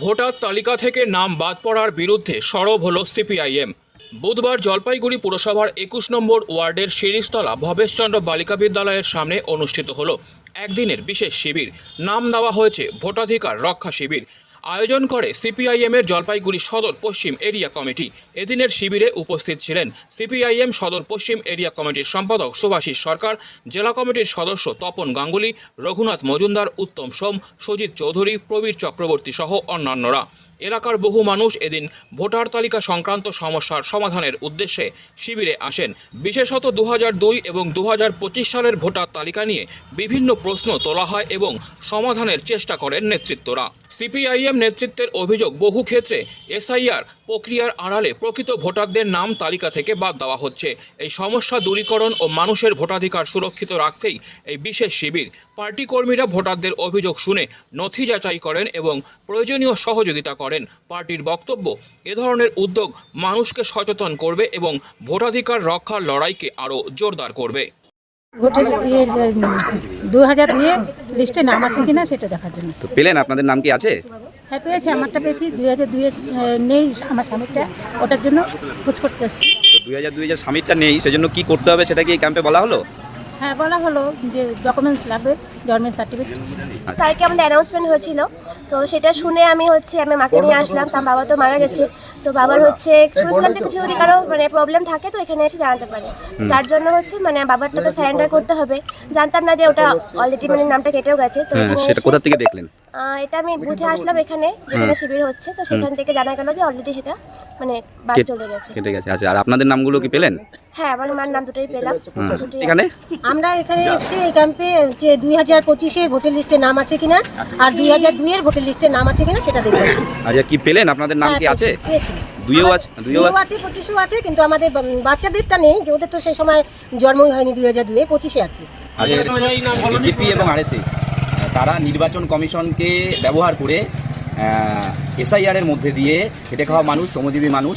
Voter তালিকা থেকে নাম বাদ পড়ার বিরুদ্ধে সরব হল সিপিআইএম। বুধবার জলপাইগুড়ি পুরসভার একুশ নম্বর ওয়ার্ডের শিরিষতলা ভবেশচন্দ্র বালিকা বিদ্যালয়ের সামনে অনুষ্ঠিত হল। একদিনের বিশেষ শিবির। নাম দেওয়া হয়েছে ভোটাধিকার রক্ষা শিবির। আয়োজন করে সিপিআইএমের জলপাইগুড়ি সদর পশ্চিম এরিয়া কমিটি। এদিনের শিবিরে উপস্থিত ছিলেন সিপিআইএম সদর পশ্চিম এরিয়া কমিটির সম্পাদক সুভাষিস সরকার, জেলা কমিটির সদস্য তপন গাঙ্গুলি, রঘুনাথ মজুমদার, উত্তম সোম, সজিত চৌধুরী, প্রবীর চক্রবর্তী সহ অন্যান্যরা। এলাকার বহু মানুষ এদিন ভোটার তালিকা সংক্রান্ত সমস্যার সমাধানের উদ্দেশ্যে শিবিরে আসেন। বিশেষত দু এবং দু হাজার পঁচিশ সালের ভোটার তালিকা নিয়ে বিভিন্ন প্রশ্ন তোলা হয় এবং সমাধানের চেষ্টা করেন নেতৃত্বরা। সিপিআইএম নেতৃত্বের অভিযোগ, বহু ক্ষেত্রে এসআইআর প্রক্রিয়ার আড়ালে প্রকৃত ভোটারদের নাম তালিকা থেকে বাদ দেওয়া হচ্ছে। এই সমস্যা দূরীকরণ ও মানুষের ভোটাধিকার সুরক্ষিত রাখতেই এই বিশেষ শিবির। পার্টি কর্মীরা ভোটারদের অভিযোগ শুনে নথি যাচাই করেন এবং প্রয়োজনীয় সহযোগিতা করেন। পার্টির বক্তব্য এ ধরনের উদ্যোগ মানুষকে সচেতন করবে এবং ভোটাধিকার রক্ষার লড়াইকে আরও জোরদার করবে। ভোটের ইয়ে দু হাজার দুয়ে লিস্টে নাম আছে কিনা সেটা দেখার জন্য তো পেলেন আপনাদের নাম কি আছে? হ্যাঁ পেয়েছি আমারটা পেয়েছি দুই হাজার দুয়ে নেই আমার স্বামীরটা ওটার জন্য খোঁজ করতে তো দুই হাজার দুই হাজার স্বামীরটা নেই সেজন্য কি করতে হবে সেটা কি ক্যাম্পে বলা হলো? হ্যাঁ বলা হলো যে ডকুমেন্টস লাগবে জন্মের সার্টিফিকেট কালকে আমাদের অ্যানাউন্সমেন্ট হয়েছিল। তো সেটা শুনে আমি হচ্ছে আমি মাকে নিয়ে আসলাম। তার বাবা তো মারা গেছে। তো বাবার হচ্ছে শুনছিলাম যে কিছু যদি কারও মানে প্রবলেম থাকে তো এখানে এসে জানাতে পারে। তার জন্য হচ্ছে মানে বাবারটা তো সারেন্ডার করতে হবে। জানতাম না যে ওটা অলরেডি মানে নামটা কেটেও গেছে। তো হ্যাঁ সেটা কোথা থেকে দেখলেন? এটা আমি বুথে আসলাম এখানে যেখানে শিবির হচ্ছে। তো সেখান থেকে জানা গেল যে অলরেডি সেটা মানে বাদ চলে গেছে। কেটে গেছে। আচ্ছা আর আপনাদের নামগুলো কি পেলেন? হ্যাঁ আমার মার নাম দুটোই পেলাম। এখানে? আমরা এখানে এসেছি এই ক্যাম্পে যে দুই হাজার পঁচিশে ভোটার লিস্টে নাম আছে কিনা আর দুই হাজার দুইয়ের ভোটার লিস্টে নাম আছে কিনা সেটা দেখব। আচ্ছা কি পেলেন? আপনাদের নাম হ্যাঁ, কি আছে। দুইও আছে দুইও দুইও আছে আছে পঁচিশেও আছে কিন্তু আমাদের বাচ্চাদেরটা নেই যে ওদের তো সেই সময় জন্মই হয়নি দুই হাজার দুয়ে পঁচিশে আছে। বিজেপি এবং আরএসএস তারা নির্বাচন কমিশনকে ব্যবহার করে এসআইআর এর মধ্যে দিয়ে খেটে খাওয়া মানুষ, শ্রমজীবী মানুষ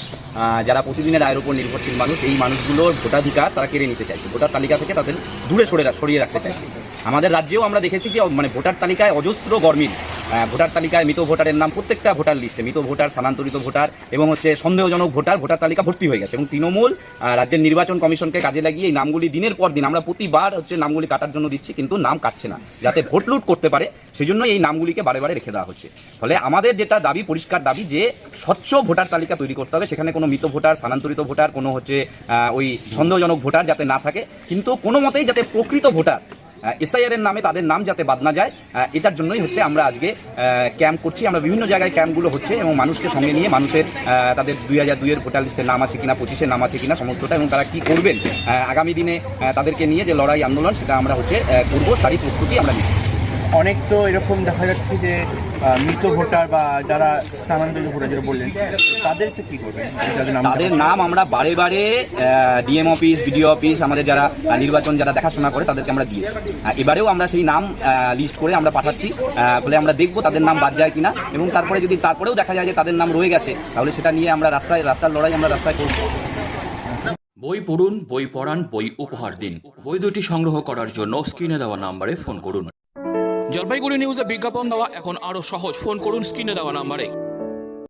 যারা প্রতিদিনের আয়ের উপর নির্ভরশীল মানুষ, এই মানুষগুলোর ভোটাধিকার তারা কেড়ে নিতে চাইছে। ভোটার তালিকা থেকে তাদের দূরে সরে সরিয়ে রাখতে চাইছে। আমাদের রাজ্যেও আমরা দেখেছি যে মানে ভোটার তালিকায় অজস্র গরমিল। ভোটার তালিকায় মৃত ভোটারের নাম প্রত্যেকটা ভোটার লিস্টে মৃত ভোটার, স্থানান্তরিত ভোটার এবং হচ্ছে সন্দেহজনক ভোটার ভোটার তালিকা ভর্তি হয়ে গেছে এবং তৃণমূল রাজ্যের নির্বাচন কমিশনকে কাজে লাগিয়ে এই নামগুলি দিনের পর দিন, আমরা প্রতিবার হচ্ছে নামগুলি কাটার জন্য দিচ্ছি, কিন্তু নাম কাটছে না, যাতে ভোট লুট করতে পারে সেজন্য এই নামগুলিকে বারে বারে রেখে দেওয়া হচ্ছে। ফলে আমাদের যেটা দাবি, পরিষ্কার দাবি যে স্বচ্ছ ভোটার তালিকা তৈরি করতে হবে, সেখানে কোনো মৃত ভোটার, স্থানান্তরিত ভোটার, কোনো হচ্ছে ওই সন্দেহজনক ভোটার যাতে না থাকে, কিন্তু কোনো মতেই যাতে প্রকৃত ভোটার এসআইআর এর নামে তাদের নাম যাতে বাদ না যায় এটার জন্যই হচ্ছে আমরা আজকে ক্যাম্প করছি। আমরা বিভিন্ন জায়গায় ক্যাম্পগুলো হচ্ছে এবং মানুষকে সঙ্গে নিয়ে মানুষের তাদের দুই হাজার দুইয়ের ভোটার লিস্টের নাম আছে কিনা, পঁচিশের নাম আছে কিনা, সমস্তটা এবং তারা কী করবেন আগামী দিনে তাদেরকে নিয়ে যে লড়াই আন্দোলন, সেটা আমরা হচ্ছে করব, তারই প্রস্তুতি আমরা নিচ্ছি। অনেক তো এরকম দেখা যাচ্ছে যে মৃত ভোটার বা যারা স্থানান্তরিত ভোটার যেটা বললেন তাদেরকে কি করবেন? তাদের নাম আমরা বারে বারে ডিএম অফিস বিডিও অফিস আমাদের যারা নির্বাচন যারা দেখাশোনা করে তাদেরকে আমরা দিয়েছি। এবারেও আমরা সেই নাম লিস্ট করে আমরা পাঠাচ্ছি ফলে আমরা দেখব তাদের নাম বাদ যায় কিনা এবং তারপরে যদি তারপরেও দেখা যায় যে তাদের নাম রয়ে গেছে তাহলে সেটা নিয়ে আমরা রাস্তায় রাস্তার লড়াই আমরা রাস্তায় করব। বই পড়ুন বই পড়ান বই উপহার দিন। বই দুটি সংগ্রহ করার জন্য স্ক্রিনে দেওয়া নাম্বারে ফোন করুন। জলপাইগুড়ি নিউজে বিজ্ঞাপন দেওয়া এখন আরও সহজ। ফোন করুন স্ক্রিনে দেওয়া নাম্বারে।